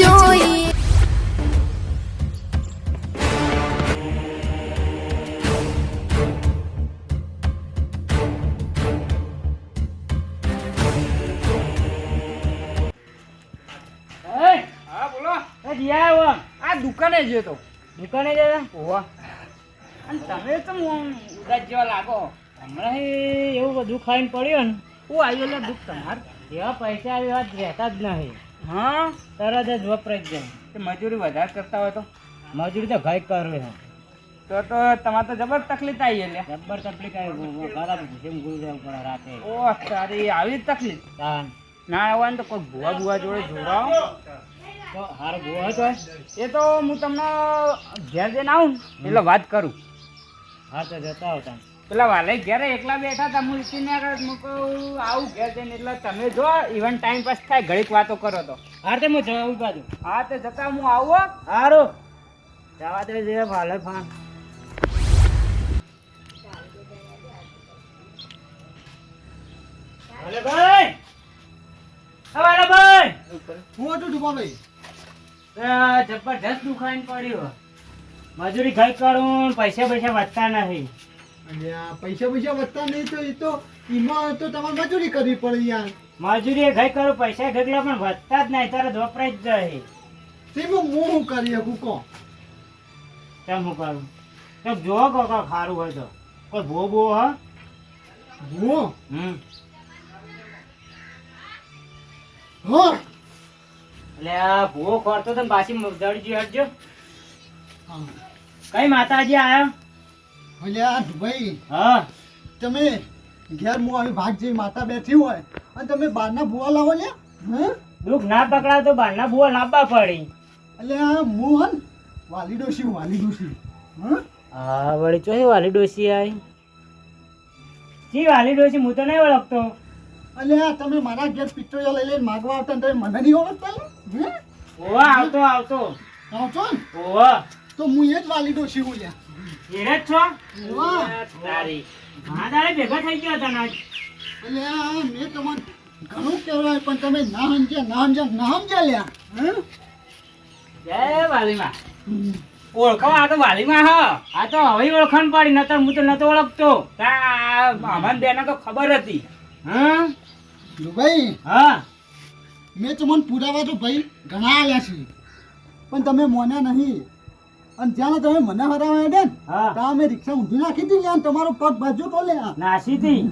જોઈએ હા બોલો. એ જીયા આવ્યો આ દુકાને જ તો. દુકાને જતા ઓવા અને તમે તો ઉદાસ જેવા લાગો. હમણાં એવું બધું ખાઈને પડ્યો ને. હું આવ્યો એટલે દુઃખ તમારે. એવા પૈસા આવ્યા રહેતા જ નહીં. હા તરત જ વપરાઈ જાય. તે મજૂરી વધારે કરતા હોય તો? મજૂરી તો ઘાય કરવી છે. તો તો તમારે તો જબર તકલીફ આવી એટલે. જબર તકલીફ આવી ખરાબ ભૂસી ગુરુ જવું પડે રાતે. ઓ તારી આવી તકલીફ? ના આવવાનું તો કોઈ ભૂવા ભૂવા જોડે જોડાવ તો હારો ભૂવા તો એ તો હું તમને ઘેર જઈને આવું એટલે વાત કરું. હા તો જતા આવતા પેલા વાલે ઘેરે એકલા બેઠા હતા મુલકી ને હું કહું આવું ઘેર જઈને એટલે તમે જો ઇવન ટાઈમ પાસ થાય ઘડીક વાતો કરો તો. હા તે હું જવું બાજુ હા તે જતા હું આવું હો. જવા દે જે ભાલે ફાન. ભાઈ. ભાઈ. હું હતું જબરજસ્ત દુખાઈને પડ્યું. મજૂરી ઘર કરું પૈસા પૈસા વધતા નહીં. અને આ પૈસા પૈસા વધતા નહીં તો એ તો એમાં તો તમારે મજૂરી કરવી પડે યાર. મજૂરી એ ઘઈ કરું પૈસા ઘગલા પણ વધતા જ નહીં તારે વપરાય જ જાય. તેમાં હું શું કરી શકું કહો કેમ હું કરું? કેમ જો કહો ખારું હોય તો. કોઈ ભો બો હા? હું હમ. હો. એટલે આ ભૂવો ખોરતો તો પાછી દળજી હટજો. કઈ માતાજી આયા? ભાઈ હા. તમે ઘેર હું આવી ભાગ જેવી માતા બેઠી હોય અને તમે બહારના ભૂવા લાવો લે હા? દુઃખ ના પકડા તો બહારના ભૂવા લાંબા પડી. આ હું હન વાલી ડોશી વાલી ડોશી હા? હા વળી ચોહી વાલી ડોસી આઈ જી વાલી ડોશી હું તો નહીં ઓળખતો. આ તમે મારા ઘેર પિક્ચરો લઈ લઈને માગવા આવતા ને તમે મને નહીં ઓળખતા? હે? ઓવા આવતો આવતો. આવતો ઓવા તો હું એ જ વાલી ડોશી હું લ્યા. ઘેરે જ છો? તારી. હા તારે ભેગા થઈ ગયો હતા નાજ એટલે મેં તમને ઘણું કહેવાય પણ તમે ના સમજ્યા ના સમજ્યા ના સમજ્યા લ્યા? જય વાલીમાં. ઓળખો આ તો વાલીમાં હ. આ તો હવે ઓળખાણ પડી નતર હું તો નતો ઓળખતો. અમન બેને તો ખબર હતી. હા? ભાઈ હા. મેં તમને પુરાવા તો ભાઈ ઘણા આલ્યા છે. પણ તમે મોન્યા નહીં. અને જ્યાં તમે મને હરાવ્યા ને ત્યાં મેં રિક્ષા ઊંધી નાખી હતી અને તમારો પગ બાજુ તો નાસી નાસીથી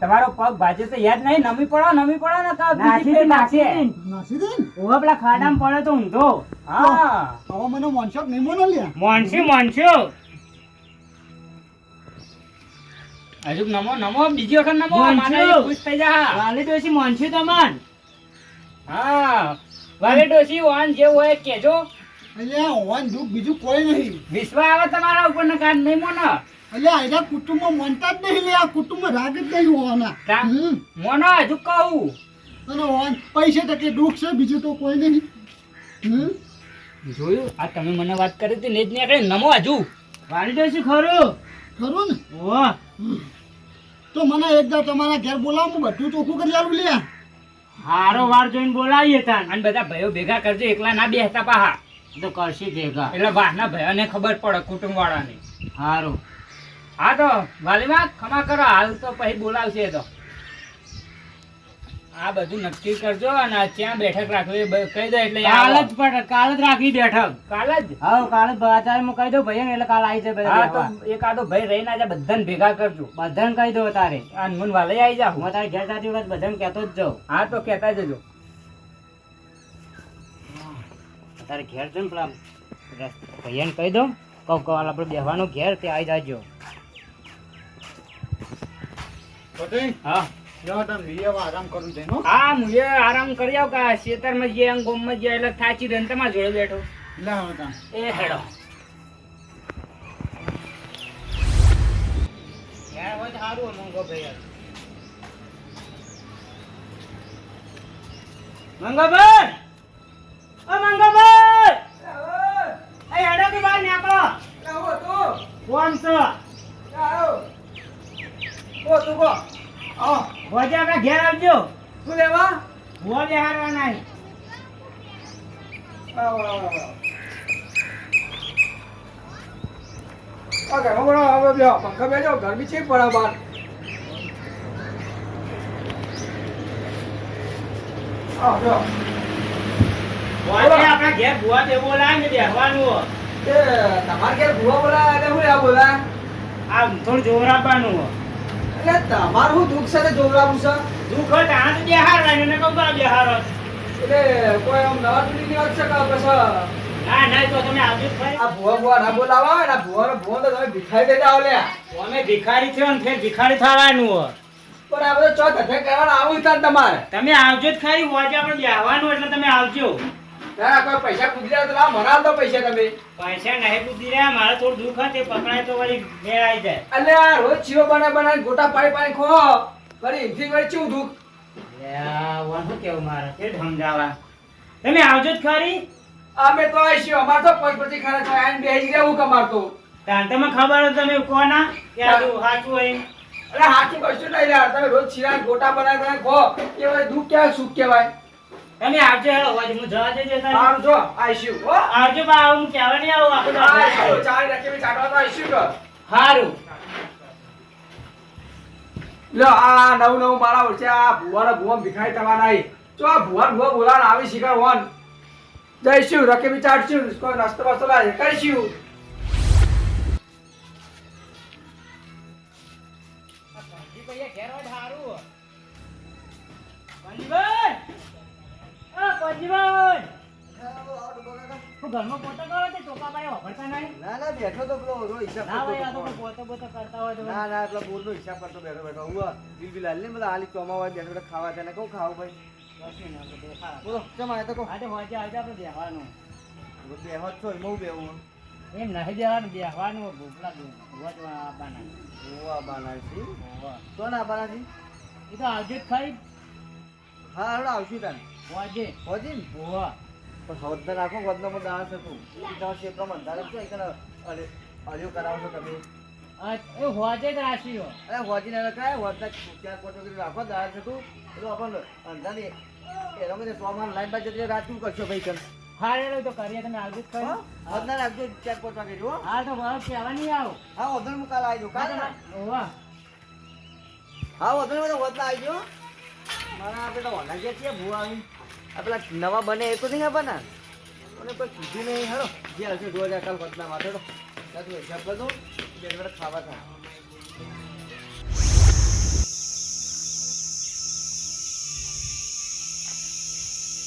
તમારો પગ ભાજે તો યાદ નહીં નમી પડો નમી પડો ને તો નાસી ફેર નાસી. નાસી દે ઓવા પેલા ખાડામાં પડે તો ઊંધો. હા. હવે મને મોનશોક નહીં મોનો લે મોનસી મોનસ્યો હજુ નમો નમો બીજી વખત નમો. માને ખુશ થઈ જા. વાલી ડોસી મોનસી તમન હા. વાલી ડોશી વાન જે હોય કેજો આ હોવાન દુઃખ બીજું કોઈ નહીં. વિશ્વ આવે તમારા ઉપર ને કાન નહીં મોનો. અલ્યા આયરા કુટુંબ મોનતા જ નહીં લે આ કુટુંબમાં રાગ જ નહીં હોવાના. મોનો હજુ કહું. અને હોવાન. પૈસા ટકે દુઃખ છે બીજું તો કોઈ નહીં. જોયું? આ તમે મને વાત કરી હતી ને જ નીકળી નમો હજુ. વાલી ડોસી ખરું? ખરું ને? ઓવા તો મને એકદમ તમારા ઘેર બોલાવો હું બધું ચોખ્ખું કરી આવું લે હારો વાર જોઈને બોલાવીએ તાન. અને બધા ભાઈઓ ભેગા કરજો એકલા ના બેસતા પાહા. તો કરશી ભેગા. એટલે વાહના ભાઈઓને ખબર પડે કુટુંબ વાળાને સારું હા તો વાલીમાં ખમા કરો હાલ તો પછી બોલાવશે તો. આ બધું નક્કી કરજો અને ત્યાં બેઠક રાખવી કહી દો એટલે કાલ જ આવો. કાલ જ રાખી બેઠક. કાલ જ? હા કાલ જ અત્યારે હું કહી દઉં ભાઈ એટલે કાલ આવી જાય હા તો એક આદો ભાઈ રહીને આજે બધાને ભેગા કરજો. બધાને કહી દો તારે. અને મુન વાલે આવી જાવ હું તારે ઘેર જાતી વખત બધાને કહેતો જ જાઉં. હા તો કહેતા જજો. તારે ઘેર છે ને પેલા ભૈયાને કહી દઉં. કહું કહું આપણે બેહવાનું ઘેર તે આવી જાજો. હા. આરામ કરું છે હા. હું આરામ કરી આવ કે ખેતરમાં જે ગોમમાં જે એટલે થાચી રહીને તમારા જોડે બેઠો. એ હેડો. હોય સારું મોંઘો ભાઈ. મંગોભાઈ ઓ મંગોભાઈ એ હેડો કે બહાર નીકળો કોણ છો ભોજા આપણા ઘેર આવજો. શું લેવા? ભૂવા બેહારવા નહીં બોલો. પંખા ગરમી છે આપણા ઘેર ભૂવા તે બોલાય ને બેહવાનું. તમારે ઘેર ભૂવા બોલાવે એટલે હું લેવા બોલાવે? આ થોડું જોર આપવાનું. એટલે તમારું શું દુઃખ છે ને જોવડાવું છે દુઃખ હોય તો હાથ બેહારવાનું ને કહું તો બેહારો. એટલે કોઈ આમ નવા જૂની વાત છે કે પછી ના ના તો તમે આવજો. આ ભૂવા ભૂવા ના બોલાવા ને આ ભૂવાનો તો તમે ભિખારી દેતા આવો અમે ભિખારી થયો ને ફેર ભિખારી થવાનું હો. પણ આ બધો ચો ધંધે કરવાના આવું તમારે તમે આવજો જ ખરી વાંચે આપણે બેહવાનું એટલે તમે આવજો ના કોઈ પૈસા કુદર્યા તો લાવો, મને આલ પૈસા તમે. પૈસા નહીં બુદ્ધિ રહ્યા મારે થોડું દુઃખ પકડાય તો વળી મેળ આવી જાય. એટલે આ રોજ ચીવો બના બના ગોટા પાડી પાડી ખો. વળી એમથી વળી ચેવું દુઃખ? લ્યા, શું કેવું મારે? તે સમજાવા તમે આવજો જ ખરી. અમે તો આવીશું અમારે તો પચ પછી ખરા થાય આઈને બેસી હું કમાતો તાન તમે ખબર તમે કોના કે સાચું હોય અરે સાચું કશું નહીં યાર તમે રોજ છીરા ગોટા બનાવી બનાવી ખો. એ દુઃખ કેવાય સુખ કહેવાય. તમે આવજો હેલો વાંચે હું જવા દેજો તારે. આવજો જો આવીશું હો? આવજો બા હું કેવા નહીં આવું આપણે તો આપણે ચાલી રાખી ચાટવા તો આવીશું કે હારું. લો આ નવું નવું મારા વર્ષે આ ભુવાના ભુવા ભીખાઈ થવા નહીં જો આ ભુવા ભુવા બોલાણ આવી શીખા વન જઈશું રકેબી ચાટશું કોઈ નાસ્તો બાસ્તો લાય કરીશું. આ પંજીભાઈ! ઘરમાં પોતા કરો તે ટોપા પાડે વાપરતા નહીં? ના ના બેઠો તો પેલો ઓલો હિસાબ ના ભાઈ, આ તો હતો. કોઈ પોતે પોતે કરતા હોય તો ના ના પેલો બોરનો હિસાબ કરતો બેઠો બેઠો હું બિલ બિલ હાલ ને બધા હાલી ચોમા હોય બેઠો બેઠો ખાવા તને કહું ખાવું ભાઈ. બોલો ચમ તો કહું આજે હોજે આવજો આપણે બેહવાનું. બેહો છો એમાં હું બેહું એમ નહીં દેવાનું બેહવાનું લાગે. હોજવા આવવાના. હું આ બાના છી હોવે. તો ના બાના એ તો આવજો જ ખરી. હા હડો આવશું તાન હોજે. હોજી ને હોવે. પણ હોદના નાખો હોદનો દાણ છે તું તમારા શેપમાં બંધારે છે એકને અરે અરિયો કરાવશો તમે આ એ હોજે જ રાખ્યો. અરે હોજી ના રખાય હોદના ચાર કોટો કરી રાખો દાણ છે તું પેલું આપણને એ એનો મને સોમાન લાઈન બાજુ જતી રાત શું કરશો ભાઈ કર હારેલું તો કરીએ તમે આવજો ખરી. હોદના રાખજો ચાર પાંચ વાગે જો હા તો બરાબર કહેવા નહીં આવું. હા હોદન હું કાલ આવી જાઉં કાલ હોવે. હા ને વધુ વધુ આવી ગયો મારા તો હોના ગયા છીએ ભૂ આવી? આ પેલા નવા બને એ તો નહીં ખબર ને મને કોઈ કીધું નહીં હેડો જે હશે દો હજાર કાલ વધના માથે હેડો ત્યાં તું હિસાબ કરજો બે ખાવા થાય.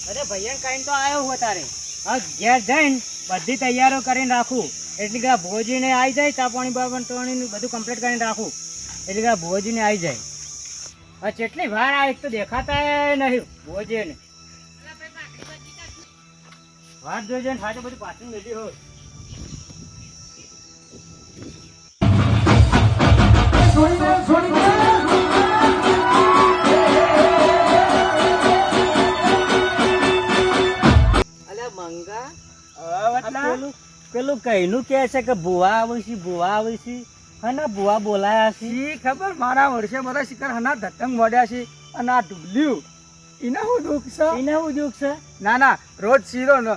અરે ભૈયા કઈ તો આવ્યો હું તારે હા, ઘેર જઈને બધી તૈયારીઓ કરીને રાખું. એટલે કે ભોજીને આવી જાય, ચા પાણી બાબા ટોણી બધું કમ્પ્લીટ કરીને રાખું. એટલે કે ભોજીને આવી જાય. કેટલી વાર આ એક તો દેખાતા નહીં ને વાત જોજે ને ખાતે બધું પાછું મેળવી હોય. અલ્યા મંગા પેલું પેલું કઈનું કે છે કે ભુવા આવે છે ભુવા આવે છે અને ભુવા બોલાયા છે. ખબર? મારા વર્ષે બધા શિકાર હના ધટંગ મોડ્યા છે અને આ ડુબલ્યું એને હું દુઃખ છે? એને શું દુઃખ છે? ના ના રોજ શીરો ને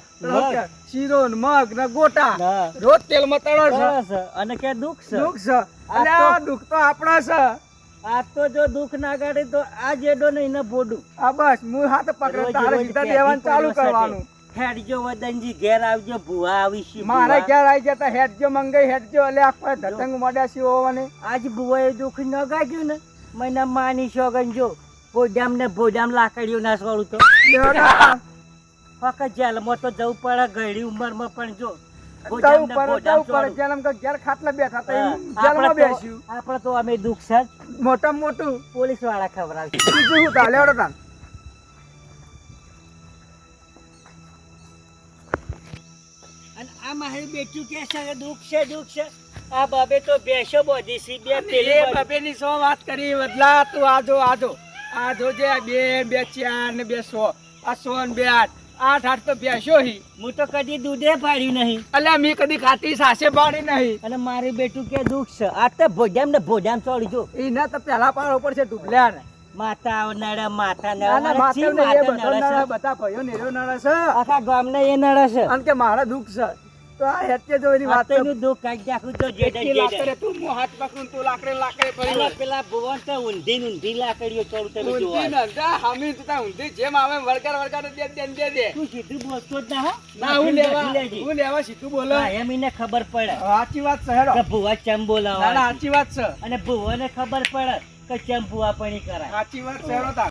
શીરો ને મગ ને ગોટા. રોજ તેલ મતળો છે. છે. અને કે દુઃખ છે? દુઃખ છે. અને આ દુઃખ તો આપણા છે. આ તો જો દુઃખ ના કાઢે તો આ જેડો ને એને ભોડું. આ બસ હું હાથ પકડે તારે સીધા દેવાનું ચાલુ કરવાનું. હેડજો વદનજી ઘેર આવજો ભુવા આવીશી મારા ઘેર આવી જતા હેડજો મંગાઈ હેડજો એટલે આખો ધતંગ મોડ્યા છે હોવાને. આજ ભુવાએ દુઃખ ન ગાજ્યું ને? મને માની શોગન જો ભોજામ ને ભોજામ લાકડીઓ ના છોડું તો ફક્ત જેલમાં તો જવું પડે ગયડી ઉંમરમાં પણ જો. આપડે તો- અમે દુઃખ છે મોટા મોટું. પોલીસવાળા ખબર બીજું શું તાલે મારી બેટું કે છે દુઃખ છે દુઃખ છે. આ બાબે તો બેસો બોધી સી બે પેલી એ સો વાત કરી બદલા તું આજો આજો આજો જે બે બે ચાર ને બે સો. આ સો ને બે આઠ. આઠ આઠ તો બેસ્યો હી. હું તો કદી દૂધે પાડ્યું નહીં. અલ્યા મેં કદી ખાતી સાસે પાડી નહીં. અને મારી બેટું કે દુઃખ છે. આ તો ભોજામ ને ભોજામ ચોડી જો. એના તો પેલા પાડ છે ડૂબલ્યા ને. માતા નડે માતા નડે. ના, ના, માતા નડે બધા ભાઈઓ ને નડે છે. આખા ગામને એ નડે છે. અને કે મારા દુઃખ છે. તો આ હેત્ય જો એની વાત તો છે. કાઢી નાખું તો જે એટલી લાકડે તું મોં હાથ પકડું તું લાકડે લાકડે પડી પેલા ભુવન તો ઊંધી ઊંધી લાકડીઓ ચોરું તમે ઊંધી જોવા. હામી તું તાર ઊંધી જેમ આવે એમ વળગાડ વળગાડ દે દે દે દે. તું સીધું બોલતો જ ના હો. ના હું લેવા હું લેવા સીધું બોલે. હા, એમ એને ખબર પડે. સાચી વાત છે હેડો. કે ભુવા ચમ ના ના સાચી વાત છે. અને ભુવાને ખબર પડે કે ચમ ભુવા પણ કરાય. સાચી વાત છે હેડો તાર.